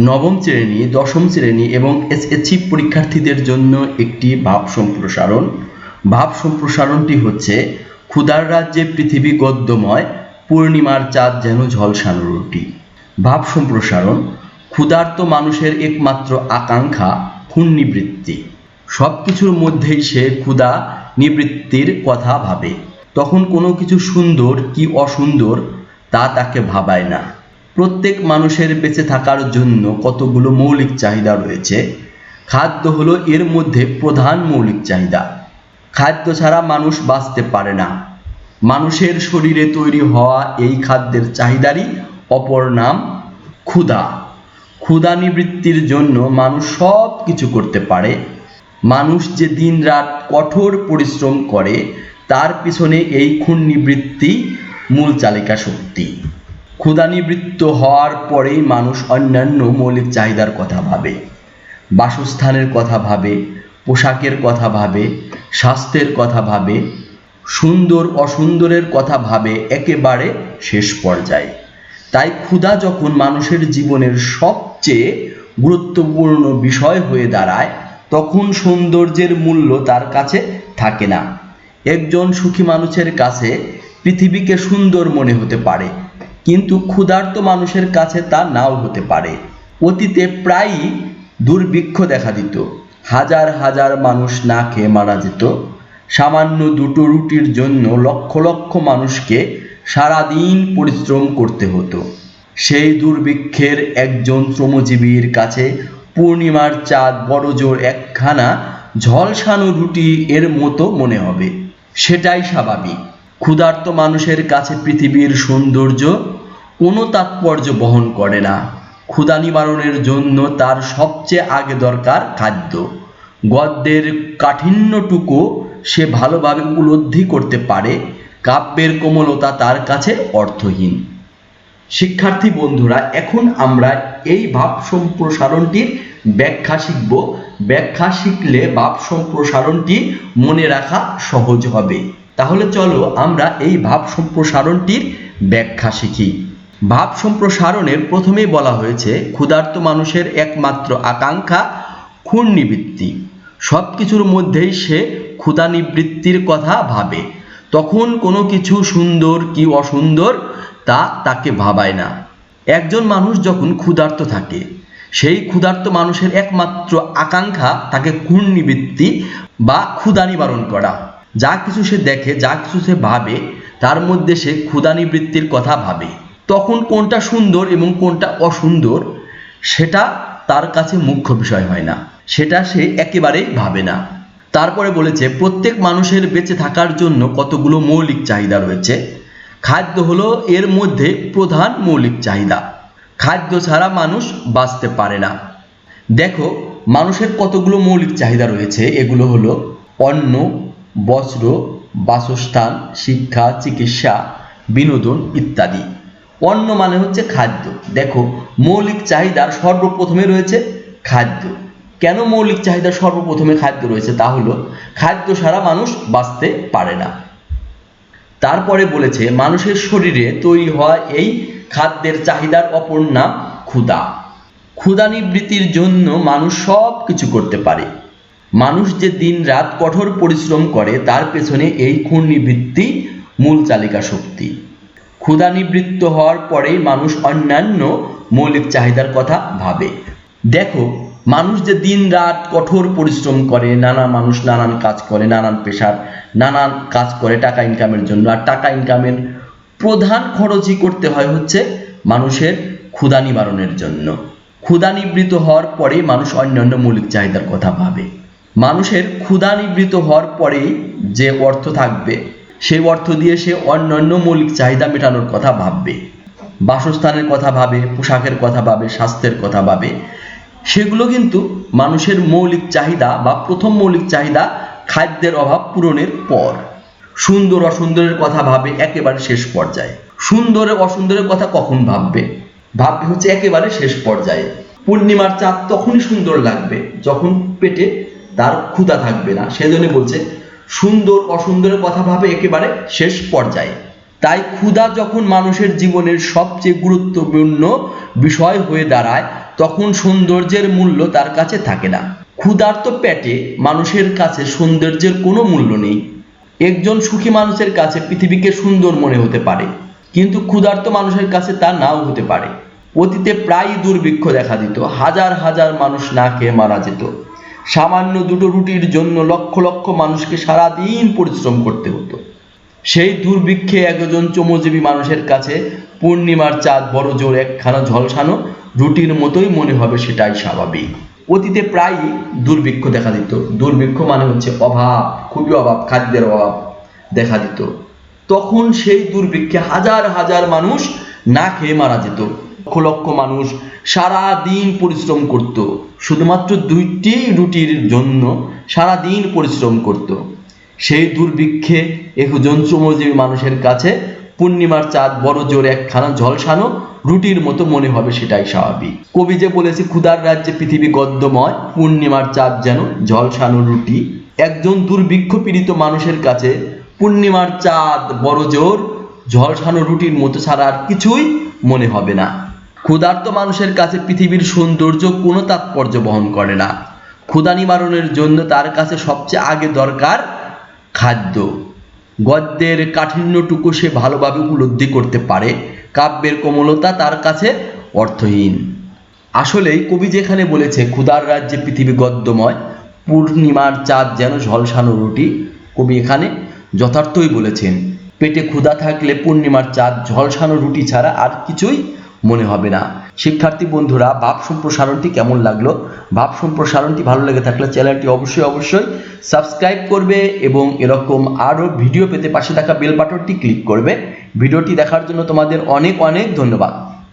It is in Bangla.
নবম শ্রেণি, দশম শ্রেণি এবং এসএসসি পরীক্ষার্থীদের জন্য একটি ভাব সম্প্রসারণ। ভাব সম্প্রসারণটি হচ্ছে, ক্ষুধার রাজ্যে পৃথিবী গদ্যময়, পূর্ণিমার চাঁদ যেন ঝলসানো রুটি। ভাব সম্প্রসারণ, ক্ষুধার্ত মানুষের একমাত্র আকাঙ্ক্ষা পুণ্যবৃত্তি সব কিছুর মধ্যেই সে ক্ষুধা নিবৃত্তির কথা ভাবে। তখন কোনো কিছু সুন্দর কি অসুন্দর তা তাকে ভাবায় না। প্রত্যেক মানুষের বেঁচে থাকার জন্য কতগুলো মৌলিক চাহিদা রয়েছে? খাদ্য হলো এর মধ্যে প্রধান মৌলিক চাহিদা। খাদ্য ছাড়া মানুষ বাঁচতে পারে না। মানুষের শরীরে তৈরি হওয়া এই খাদ্যের চাহিদারই অপর নাম ক্ষুধা। ক্ষুধা নিবৃত্তির জন্য মানুষ সব কিছু করতে পারে। মানুষ যে দিনরাত কঠোর পরিশ্রম করে, তার পিছনে এই খুন নিবৃত্তি মূল চালিকা শক্তি। ক্ষুধানিবৃত্ত হওয়ার পরেই মানুষ অন্যান্য মৌলিক চাহিদার কথা ভাবে। বাসস্থানের কথা ভাবে, পোশাকের কথা ভাবে, স্বাস্থ্যের কথা ভাবে, সুন্দর অসুন্দরের কথা ভাবে একেবারে শেষ পর্যায়ে। তাই ক্ষুধা যখন মানুষের জীবনের সবচেয়ে গুরুত্বপূর্ণ বিষয় হয়ে দাঁড়ায়, তখন সৌন্দর্যের মূল্য তার কাছে থাকে না। একজন সুখী মানুষের কাছে পৃথিবীকে সুন্দর মনে হতে পারে। কিন্তু ক্ষুধার্ত মানুষের কাছে তা নাও হতে পারে। অতীতে প্রায়ই দুর্ভিক্ষ দেখা দিত। হাজার হাজার মানুষ না খেয়ে মারা যেত। সামান্য দুটো রুটির জন্য লক্ষ লক্ষ মানুষকে সারাদিন পরিশ্রম করতে হতো। সেই দুর্ভিক্ষের একজন শ্রমজীবীর কাছে পূর্ণিমার চাঁদ বড় জোর একখানা ঝলসানো রুটি এর মতো মনে হবে। সেটাই স্বাভাবিক। ক্ষুধার্ত মানুষের কাছে পৃথিবীর সৌন্দর্য কোনো তাৎপর্য বহন করে না। ক্ষুধা নিবারণের জন্য তার সবচেয়ে আগে দরকার খাদ্য। গদ্যের কাঠিন্যটুকু সে ভালোভাবে উপলব্ধি করতে পারে। কাব্যের কোমলতা তার কাছে অর্থহীন। শিক্ষার্থী বন্ধুরা, এখন আমরা এই ভাব সম্প্রসারণটির ব্যাখ্যা শিখব। ব্যাখ্যা শিখলে ভাব সম্প্রসারণটি মনে রাখা সহজ হবে। তাহলে চলো আমরা এই ভাব সম্প্রসারণটির ব্যাখ্যা শিখি। ভাব সম্প্রসারণের প্রথমেই বলা হয়েছে, ক্ষুধার্ত মানুষের একমাত্র আকাঙ্ক্ষা নিবৃত্তি সব কিছুর মধ্যেই সে ক্ষুধা নিবৃত্তির কথা ভাবে। তখন কোনো কিছু সুন্দর কি অসুন্দর তা তাকে ভাবায় না। একজন মানুষ যখন ক্ষুধার্ত থাকে, সেই ক্ষুধার্ত মানুষের একমাত্র আকাঙ্ক্ষা তাকে খুন নিবৃত্তি বা ক্ষুধা নিবারণ করা। যা কিছু সে দেখে, যা কিছু সে ভাবে, তার মধ্যে সে ক্ষুধা নিবৃত্তির কথা ভাবে। তখন কোনটা সুন্দর এবং কোনটা অসুন্দর, সেটা তার কাছে মুখ্য বিষয় হয় না। সেটা সে একেবারেই ভাবে না। তারপরে বলেছে, প্রত্যেক মানুষের বেঁচে থাকার জন্য কতগুলো মৌলিক চাহিদা রয়েছে? খাদ্য হলো এর মধ্যে প্রধান মৌলিক চাহিদা। খাদ্য ছাড়া মানুষ বাঁচতে পারে না। দেখো, মানুষের কতগুলো মৌলিক চাহিদা রয়েছে। এগুলো হলো অন্ন, বস্ত্র, বাসস্থান, শিক্ষা, চিকিৎসা, বিনোদন ইত্যাদি। অন্ন মানে হচ্ছে খাদ্য। দেখো, মৌলিক চাহিদার সর্বপ্রথমে রয়েছে খাদ্য। কেন মৌলিক চাহিদা সর্বপ্রথমে খাদ্য রয়েছে? তা হলো, খাদ্য ছাড়া মানুষ বাঁচতে পারে না। তারপরে বলেছে, মানুষের শরীরে তৈরি হওয়া এই খাদ্যের চাহিদার অপর নাম ক্ষুধা ক্ষুধা নিবৃত্তির জন্য মানুষ সব কিছু করতে পারে। মানুষ যে দিন রাত কঠোর পরিশ্রম করে, তার পেছনে এই খুন নিবৃত্তি মূল চালিকা শক্তি। ক্ষুধা নিবৃত্ত হওয়ার পরেই মানুষ অন্যান্য মৌলিক চাহিদার কথা ভাবে। দেখো, মানুষ যে দিন রাত কঠোর পরিশ্রম করে, নানা মানুষ নানান কাজ করে, নানান পেশার, নানান কাজ করে টাকা ইনকামের জন্য, আর টাকা ইনকামের প্রধান খরচই করতে হয় হচ্ছে মানুষের ক্ষুধা নিবারণের জন্য। ক্ষুধা নিবৃত হওয়ার পরেই মানুষ অন্যান্য মৌলিক চাহিদার কথা ভাবে। মানুষের ক্ষুধা নিবৃত হওয়ার পরেই যে অর্থ থাকবে সেই অর্থ দিয়ে সে অন্যান্য মৌলিক চাহিদা মেটানোর কথা ভাববে। বাসস্থানের কথা ভাবে, পোশাকের কথা ভাবে, স্বাস্থ্যের কথা ভাবে। সেগুলো কিন্তু মানুষের মৌলিক চাহিদা বা প্রথম মৌলিক চাহিদা খাদ্যের অভাব পূরণের পর। সুন্দর অসুন্দরের কথা ভাবে একেবারে শেষ পর্যায়ে। সুন্দর অসুন্দরের কথা কখন ভাববে? ভাববে হচ্ছে একেবারে শেষ পর্যায়ে। পূর্ণিমার চাঁদ তখনই সুন্দর লাগবে, যখন পেটে তার ক্ষুধা থাকবে না। সেজন্য বলছে সুন্দর, অসুন্দরের কথা ভাবে একেবারে শেষ পর্যায়ে। তাই ক্ষুধা যখন মানুষের জীবনের সবচেয়ে গুরুত্বপূর্ণ বিষয় হয়ে দাঁড়ায়, তখন সৌন্দর্যের মূল্য তার কাছে থাকে না। ক্ষুধার্ত পেটে মানুষের কাছে সৌন্দর্যের কোনো মূল্য নেই। একজন সুখী মানুষের কাছে পৃথিবীকে সুন্দর মনে হতে পারে, কিন্তু ক্ষুধার্ত মানুষের কাছে তা নাও হতে পারে। অতীতে প্রায়ই দুর্ভিক্ষ দেখা দিত, হাজার হাজার মানুষ না খেয়ে মারা যেত। সামান্য দুটো রুটির জন্য লক্ষ লক্ষ মানুষকে সারাদিন পরিশ্রম করতে হতো। সেই দুর্ভিক্ষে একজন চমজীবী মানুষের কাছে পূর্ণিমার চাঁদ বড় জোর একখানা ঝলসানো, রুটির মতোই মনে হবে সেটাই স্বাভাবিক। অতীতে প্রায়ই দুর্ভিক্ষ দেখা দিত। দুর্ভিক্ষ মানে হচ্ছে অভাব, খুবই অভাব, খাদ্যের অভাব দেখা দিত। তখন সেই দুর্ভিক্ষে হাজার হাজার মানুষ না খেয়ে মারা যেত। লক্ষ লক্ষ মানুষ সারা দিন পরিশ্রম করত। শুধুমাত্র দুইটি রুটির জন্য সারা দিন পরিশ্রম করত। সেই দুর্ভিক্ষে একজন শ্রমজীবী মানুষের কাছে পূর্ণিমার চাঁদ বড় জোর একখানা ঝলসানো রুটির মতো মনে হবে সেটাই স্বাভাবিক। কবি যে বলেছে, ক্ষুধার রাজ্যে পৃথিবী গদ্যময়, পূর্ণিমার চাঁদ যেন ঝলসানো রুটি। একজন দুর্ভিক্ষ পীড়িত মানুষের কাছে পূর্ণিমার চাঁদ বড় জোর ঝলসানো রুটির মতো ছাড়া আর কিছুই মনে হবে না। ক্ষুধার্ত মানুষের কাছে পৃথিবীর সৌন্দর্য কোনো তাৎপর্য বহন করে না। ক্ষুধা নিবারণের জন্য তার কাছে সবচেয়ে আগে দরকার খাদ্য। গদ্যের কাঠিন্যটুকু সে ভালোভাবে উপলব্ধি করতে পারে। কাব্যের কোমলতা তার কাছে অর্থহীন। আসলেই কবি যেখানে বলেছে, ক্ষুধার রাজ্যে পৃথিবী গদ্যময়, পূর্ণিমার চাঁদ যেন ঝলসানো রুটি। কবি এখানে যথার্থই বলেছেন, পেটে ক্ষুধা থাকলে পূর্ণিমার চাঁদ ঝলসানো রুটি ছাড়া আর কিছুই মনে হবে না। শিক্ষার্থী বন্ধুরা, ভাব সম্প্রসারণটি কেমন লাগল? ভাব সম্প্রসারণটি ভালো লেগে থাকলে চ্যানেলটি অবশ্যই অবশ্যই সাবস্ক্রাইব করবে এবং এরকম আরও ভিডিও পেতে পাশে থাকা বেল বাটনটি ক্লিক করবে। ভিডিওটি দেখার জন্য তোমাদের অনেক অনেক ধন্যবাদ।